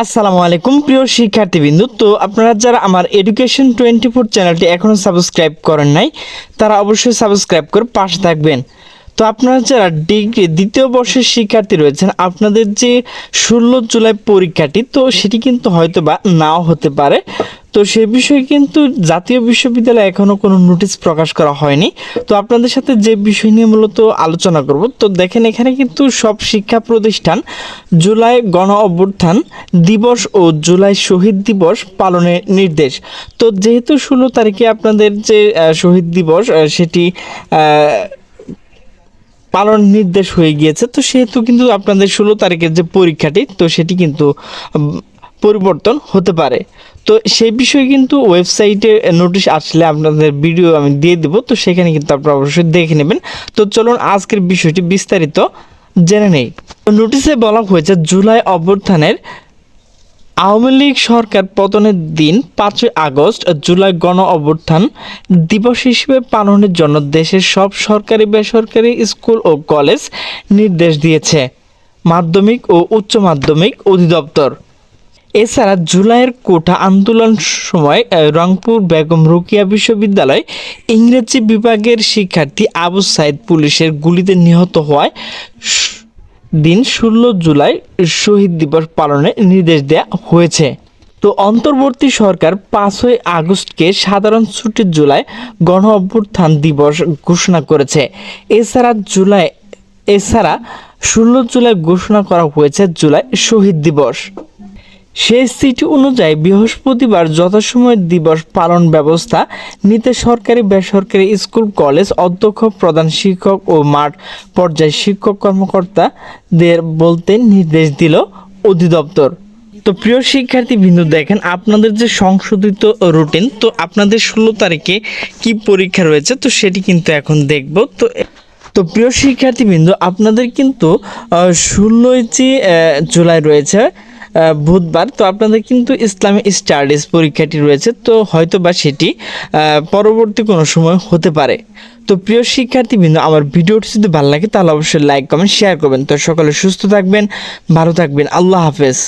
আসসালামু আলাইকুম, প্রিয় শিক্ষার্থীবৃন্দ। তো আপনারা যারা আমার এডুকেশন টোয়েন্টি ফোর চ্যানেলটি এখনও সাবস্ক্রাইব করেন নাই, তারা অবশ্যই সাবস্ক্রাইব করে পাশে থাকবেন। তো আপনারা যারা ডিগ্রি দ্বিতীয় বর্ষের শিক্ষার্থী রয়েছেন, আপনাদের যে ষোলো জুলাই পরীক্ষাটি, তো সেটি কিন্তু হয়তো বা নাও হতে পারে। তো সে বিষয়ে কিন্তু জাতীয় বিশ্ববিদ্যালয়ে এখনও কোনো নোটিশ প্রকাশ করা হয়নি। তো আপনাদের সাথে যে বিষয় নিয়ে মূলত আলোচনা করব, তো দেখেন এখানে কিন্তু সব শিক্ষা প্রতিষ্ঠান জুলাই গণ অভ্যুত্থান দিবস ও জুলাই শহীদ দিবস পালনের নির্দেশ। তো যেহেতু ষোলো তারিখে আপনাদের যে শহীদ দিবস সেটি পালন নির্দেশ হয়ে গিয়েছে, তো সেহেতু কিন্তু আপনাদের ষোলো তারিখের যে পরীক্ষাটি, তো সেটি কিন্তু পরিবর্তন হতে পারে। তো সেই বিষয়ে কিন্তু ওয়েবসাইটে নোটিশ আসলে আপনাদের ভিডিও আমি দিয়ে দেবো, তো সেখানে কিন্তু আপনারা অবশ্যই দেখে নেবেন। তো চলুন আজকের বিষয়টি বিস্তারিত জেনে নেই। নোটিশে বলা হয়েছে, জুলাই অভ্যুত্থানের আওয়ামী লীগ সরকার পতনের দিন পাঁচই আগস্ট জুলাই গণ অভ্যুত্থান দিবস হিসেবে পালনের জন্য দেশের সব সরকারি বেসরকারি স্কুল ও কলেজ নির্দেশ দিয়েছে। মাধ্যমিক ও উচ্চ মাধ্যমিক অধিদপ্তর। এছাড়া জুলাইয়ের কোটা আন্দোলন সময় রংপুর বেগম রোকিয়া বিশ্ববিদ্যালয় ইংরেজি বিভাগের শিক্ষার্থী আবু সাইদ পুলিশের গুলিতে নিহত হওয়ায় দিন ষোলো জুলাই শহীদ দিবস পালনের নির্দেশ দেওয়া হয়েছে। তো অন্তর্বর্তী সরকার পাঁচই আগস্টকে সাধারণ ছুটির জুলাই গণ অভ্যুত্থান দিবস ঘোষণা করেছে। এছাড়া জুলাই, এছাড়া ষোলো জুলাই ঘোষণা করা হয়েছে জুলাই শহীদ দিবস। সেই চিঠি অনুযায়ী বৃহস্পতিবার যথাসময় দিবস পালন ব্যবস্থা নিতে সরকারি বেসরকারি স্কুল, কলেজ অধ্যক্ষ, প্রধান শিক্ষক ও মাঠ পর্যায়ে শিক্ষক কর্মকর্তাদের বলতে নির্দেশ দিল অধিদপ্তর। তো প্রিয় শিক্ষার্থী বিন্দু, দেখেন আপনাদের যে সংশোধিত রুটিন, তো আপনাদের ষোলো তারিখে কি পরীক্ষা রয়েছে, তো সেটি কিন্তু এখন দেখব। তো তো প্রিয় শিক্ষার্থীবৃন্দ আপনাদের কিন্তু ষোলোই যে জুলাই রয়েছে বুধবার। তো আপনাদের কিন্তু ইসলামিক স্টাডিজ পরীক্ষাটি রয়েছে, তো হয়তো বা সেটি পরবর্তী কোনো সময় হতে পারে। তো প্রিয় শিক্ষার্থীবৃন্দ, আমার ভিডিওটি যদি ভালো লাগে, তাহলে অবশ্যই লাইক কমেন্ট শেয়ার করবেন। তো সকলে সুস্থ থাকবেন, ভালো থাকবেন। আল্লাহ হাফেজ।